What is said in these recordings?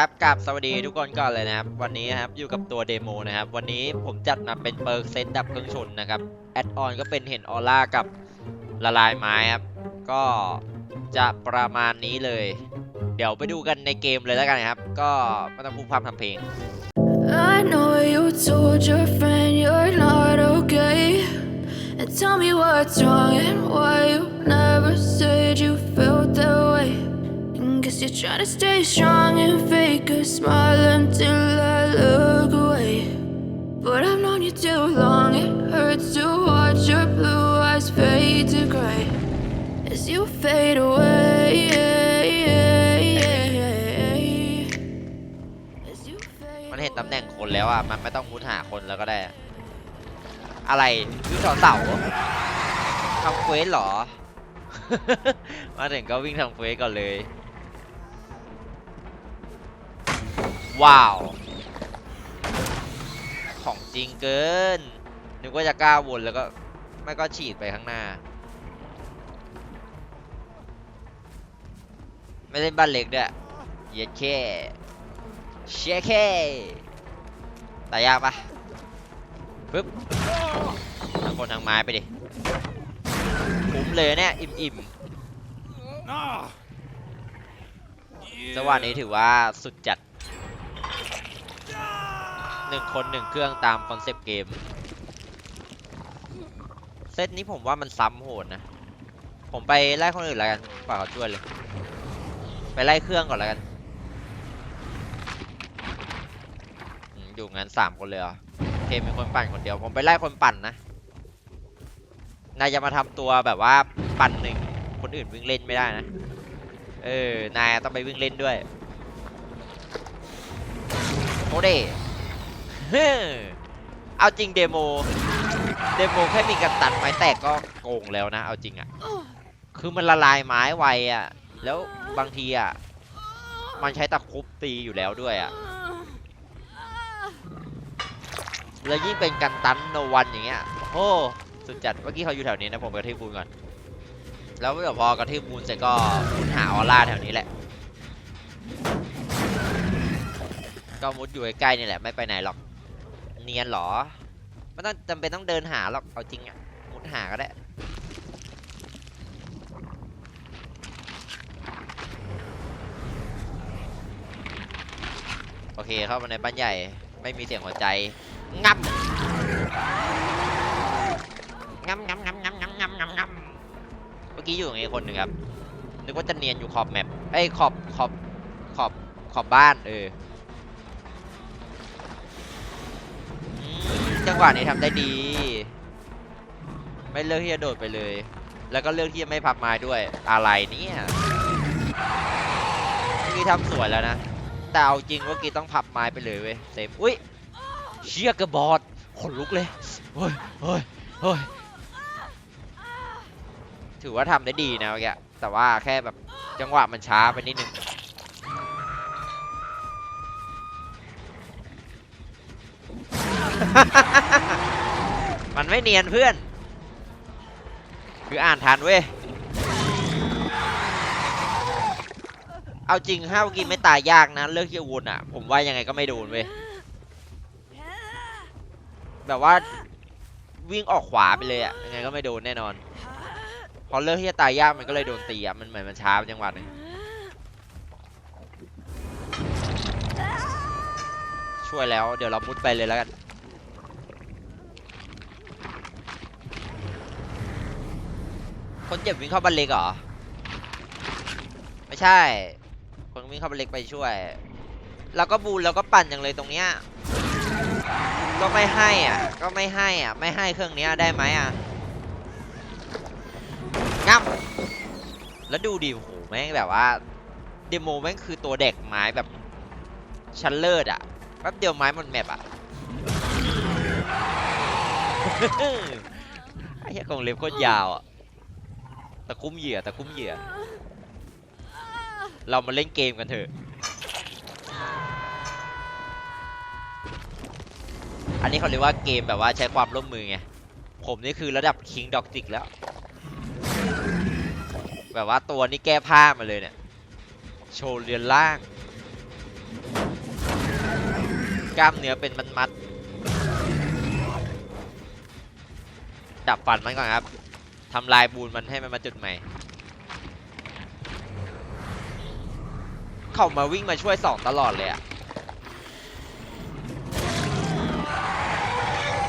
ครับกับสวัสดีทุกคนก่อนเลยนะครับ วันนี้นะครับอยู่กับตัวเดโมนะครับ วันนี้ผมจัดมาเป็นเปิร์กเซตดับเครื่องชนนะครับ แอดออนก็เป็นเห็นออร่ากับละลายไม้ครับ ก็จะประมาณนี้เลย เดี๋ยวไปดูกันในเกมเลยแล้วกันครับ ก็ไม่ต้องพูดพร่ำทำเพลง I know you told your friend you're not okay. And tell me what's wrong and why you Guess you're trying to stay strong and fake a smile until I look away. But I've known you too long, it hurts to watch your blue eyes fade to gray as you fade away. As you fade มันเห็นตำแหน่งคนแล้วอะ มันไม่ต้องมุดหาคนแล้วก็ได้อะไรวิ่งต่าทำเควสเหรอ มาถึงก็วิ่งทำเควสก่อนเลย ว้าว ของจริงเกิน นึกว่าจะกล้าวนแล้วก็ ไม่ก็ฉีดไปข้างหน้า ไม่เล่นบ้านเล็กด้วยเย็ดแค่เชคแค่ตายยากปะปึ๊บทั้งคนทั้งไม้ไปดิคุ้มเลยเนี่ย อิ่มอิ่มๆจังหวะนี้ถือว่าสุดจัด หนึ่งคนหนึ่งเครื่องตามคอนเซปต์เกม เซตนี้ผมว่ามันซ้ำโหดนะ ผมไปไล่คนอื่นแล้วกันฝากเขาช่วยเลย ไปไล่เครื่องก่อนแล้วกันอยู่งั้นสามคนเลยเหรอโอเคมีคนปั่นคนเดียวผมไปไล่คนปั่นนะนายจะมาทำตัวแบบว่าปั่นหนึ่งคนอื่นวิ่งเล่นไม่ได้นะ เออนายต้องไปวิ่งเล่นด้วยโอเด เฮ้อาจริงเดโม เดโมแค่มีกันตัดไม้แตกก็โกงแล้วนะ เอาจริงอะคือมันละลายไม้ไวอะแล้วบางทีอะมันใช้ตะครุบตีอยู่แล้วด้วยอะแล้วยิ่งเป็นกันตันโนวันอย่างเงี้ยโอ้สุดจัดเมื่อกี้เขาอยู่แถวนี้นะผมกระทืบบูนก่อน แล้วเดี๋ยวพอกระทืบบูนเสร็จก็มุดหาออร่าแถวนี้แหละ ก็มุดอยู่ใกล้ๆนี่แหละไม่ไปไหนหรอก เนียนเหรอไม่ต้องจำเป็นต้องเดินหาหรอกเอาจริงอะมุดหาก็ได้โอเคเข้ามาในบ้านใหญ่ไม่มีเสียงหัวใจงับงับงับงับงับงับงับงับงับเมื่อกี้อยู่อย่างงี้คนหนึ่งครับนึกว่าจะเนียนอยู่ขอบแมปเอ้ขอบขอบขอบขอบบ้านเออ งหวะนี้ทำได้ดี ไม่เลือกที่จะโดดไปเลย แล้วก็เลือกที่จะไม่พับไม้ด้วย อะไรเนี่ยกี้ทำสวยแล้วนะ แต่เอาจริงว่ากีต้องพับไม้ไปเลยเว้ยเซฟอุ้ยเชี่ยกระบอดขนลุกเลยเฮ้ยเฮ้ยเฮ้ยถือว่าทำได้ดีนะเมื่อกี้แต่ว่าแค่แบบจังหวะมันช้าไปนิดนึง มันไม่เนียนเพื่อน คืออ่านทันเว้ย เอาจริงถ้าเมื่อกี้ไม่ตายยากนะ เลือกที่จะวนอะ ผมว่ายังไงก็ไม่โดนเว้ย แบบว่าวิ่งออกขวาไปเลยอะ ยังไงก็ไม่โดนแน่นอน พอเลือกที่จะตายยากมันก็เลยโดนตีอะ มันเหมือนมันช้าจังหวะนึงช่วยแล้ว เดี๋ยวเรามุดไปเลยแล้วกัน คนเจ็บวิ่งเข้าบันเล็กเหรอ ไม่ใช่ คนวิ่งเข้าบันเล็กไปช่วย แล้วก็บูนแล้วก็ปั่นอย่างเลยตรงเนี้ย ก็ไม่ให้อะ ก็ไม่ให้อะ ไม่ให้เครื่องนี้ได้ไหมอะงับ แล้วดูดิโหแม่งแบบว่า เดโมแม่งคือตัวเด็กไม้แบบชั้นเลิศอะ แป๊บเดียวไม้หมดแมปอะไอ้เหี้ยกรงเล็บโคตรยาวอะ ตะคุ่มเหยื่อตะคุ่มเหยื่อ เรามาเล่นเกมกันเถอะ อันนี้เขาเรียกว่าเกมแบบว่าใช้ความร่วมมือไง ผมนี่คือระดับคิงดอกจิกแล้ว แบบว่าตัวนี้แก้ผ้ามาเลยเนี่ย โชว์เรือนล่าง กล้ามเนื้อเป็นมัดๆดับฟันมันก่อนครับ ทำลายบูนมันให้มันมาจุดใหม่ เขามาวิ่งมาช่วยสองตลอดเลยอะ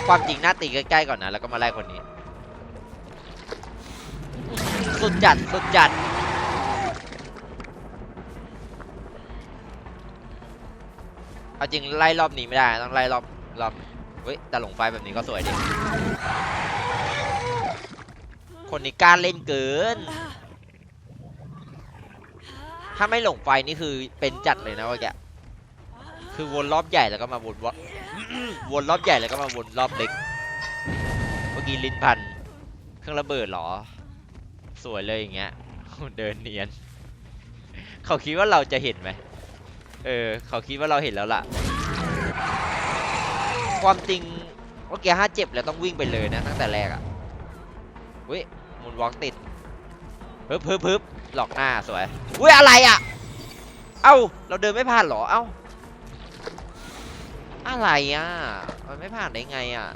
ความจริงหน้าตีใกล้ๆก่อนนะ แล้วก็มาไล่คนนี้ สุดจัด สุดจัด เอาจริงไล่รอบนี้ไม่ได้ ต้องไล่รอบรอบเฮ้ยแต่หลงไฟแบบนี้ก็สวยดี คนนี้กล้าเล่นเกิน ถ้าไม่หลงไฟนี่คือเป็นจัดเลยนะว่าแกคือวนรอบใหญ่แล้วก็มาวนววนรอบใหญ่แล้วก็มาวนรอบเล็ก เมื่อกี้ลิ้นพัน เครื่องระเบิดเหรอ สวยเลยอย่างเงี้ย เดินเนียน เขาคิดว่าเราจะเห็นไหม เออ เขาคิดว่าเราเห็นแล้วล่ะ ความจริงเมื่อกี้ห้าเจ็บแล้วต้องวิ่งไปเลยนะตั้งแต่แรกอะ่ะเว้ยมุนวอล์กติดฮึบฮึบฮึบหลอกหน้าสวยเว้ยอะไรอะ่ะ เอ้า เราเดินไม่ผ่านหรอ เอ้า อะไรอะ มันไม่ผ่านได้ไงอะ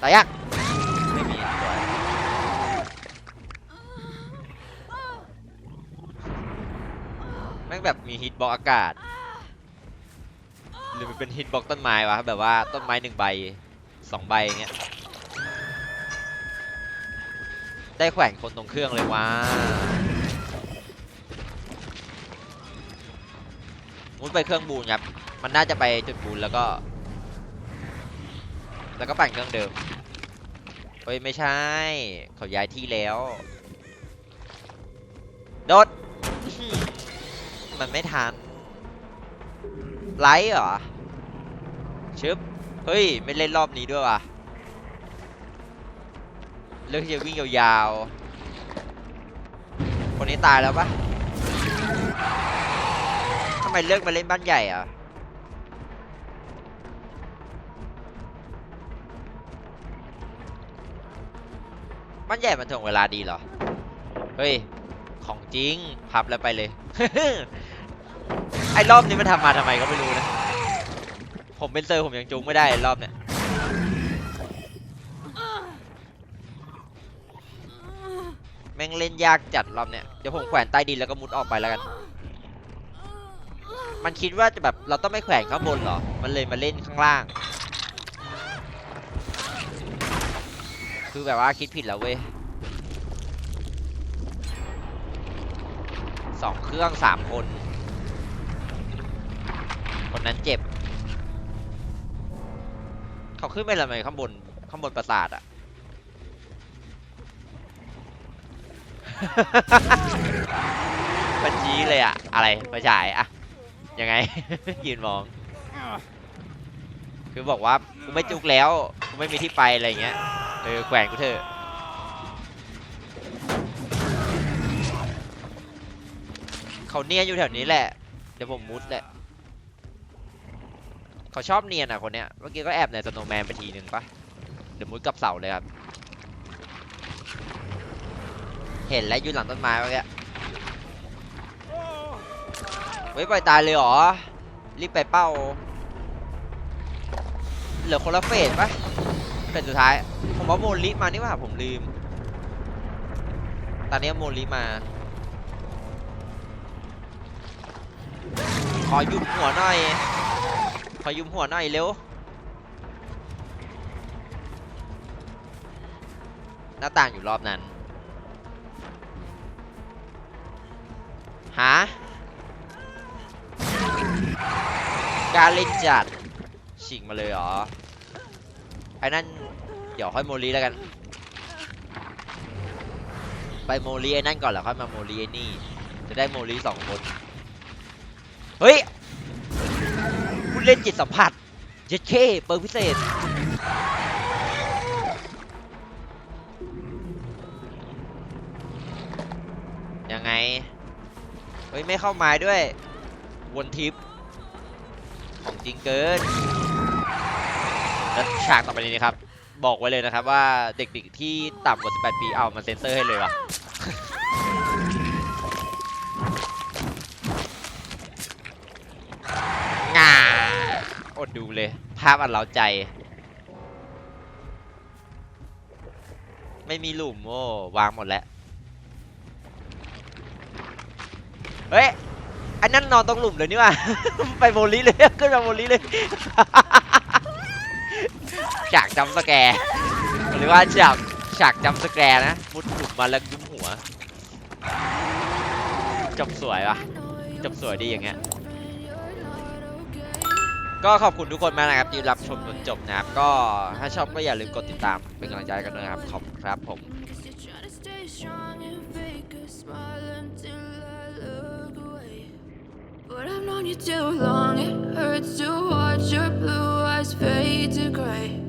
ตายักไม่มีสวยแม่งแบบมีฮิตบล็อกอากาศ หรือมันเป็นฮิตบล็อกต้นไม้วะ แบบว่าต้นไม้หนึ่งใบสองใบอย่างเงี้ย ได้แขวนคนตรงเครื่องเลยว้ามุดไปเครื่องบูนครับ มันน่าจะไปจุดบูนแล้วก็ แล้วก็ปั่นเครื่องเดิม เฮ้ย ไม่ใช่ เขาย้ายที่แล้ว โดด มันไม่ทัน ไลท์เหรอ ชึบ เฮ้ย ไม่เล่นรอบนี้ด้วยว่ะ เลือกที่จะวิ่งยาวๆ คนนี้ตายแล้วปะทำไมเลือกมาเล่นบ้านใหญ่อะบ้านใหญ่มันถ่วงเวลาดีเหรอ เฮ้ย ของจริง พับแล้วไปเลย ไอ้รอบนี้มันทำมาทำไมก็ไม่รู้นะ ผมเป็นเซอร์ผมยังจูงไม่ได้รอบเนี้ย แม่งเล่นยากจัดรอบเนี้ยเดี๋ยวผมแขวนใต้ดินแล้วก็มุดออกไปแล้วกัน มันคิดว่าจะแบบเราต้องไม่แขวนข้างบนเหรอ มันเลยมาเล่นข้างล่าง คือแบบว่าคิดผิดแล้วเว้ยสองเครื่องสามคน คนนั้นเจ็บ เขาขึ้นไปทำไมข้างบน ข้างบนปราสาทอะ บัญชีเลยอะอะไรมาฉายอะยังไง ยืนมอง คือบอกว่ากูไม่จุกแล้วกูไม่มีที่ไปอะไรเงี้ยเออแขวนกูเถอะเขาเนียนอยู่แถวนี้แหละ เดี๋ยวผมมุดแหละเขาชอบเนียนอะคนเนี้ย เมื่อกี้ก็แอบในสโนว์แมนไปทีหนึ่งปะเดี๋ยวมุดกับเสาเลยครับ เห็นแล้วอยู่หลังต้นไม้เมื่อกี้เฮ้ยปล่อยตายเลยเหรอ รีบไปเป้า เหลือคนละเฟสปะเฟสสุดท้าย ผมว่าโมลิมานี่ว่าผมลืม ตอนนี้โมลิมา ขอยุมหัวหน่อย ขอยุมหัวหน่อยเร็วหน้าต่างอยู่รอบนั้น หาการเล่นจัดฉีกมาเลยเหรอไอ้นั่นเดี๋ยวค่อยโมลีแล้วกัน ไปโมลีไอ้นั่นก่อนแล้วค่อยมาโมลีไอ้นี่ จะได้โมลีสองคน เฮ้ยผู้เล่นจิตสัมผัสเจ็ดเคเปิดพิเศษ เฮ้ยไม่เข้าไม้ด้วย วนทิป ของจริงเกินและฉากต่อไปนี้นะครับ บอกไว้เลยนะครับว่าเด็กๆที่ต่ำกว่า 18 ปีเอามาเซ็นเซอร์ให้เลยว่ะงาโอ้อดดูเลย ภาพอันเล้าใจ ไม่มีหลุมโอ้วางหมดแล้ว เฮ้ยอันนั้นนอนตรงหลุมเลยนี่ว่า ไปโบลีเลยขึ้นมาโบลีเลยฉากจำสแกร์หรือว่าฉากฉากจำสแกร์นะมุดหลุมมาแล้วยุ้มหัวจบสวยปะจบสวยดีอย่างเงี้ยก็ขอบคุณทุกคนมากนะครับที่รับชมจนจบนะครับ ก็ถ้าชอบก็อย่าลืมกดติดตามเป็นกำลังใจกันด้วยนะครับขอบคุณครับผม But I've known you too long, it hurts to watch your blue eyes fade to gray.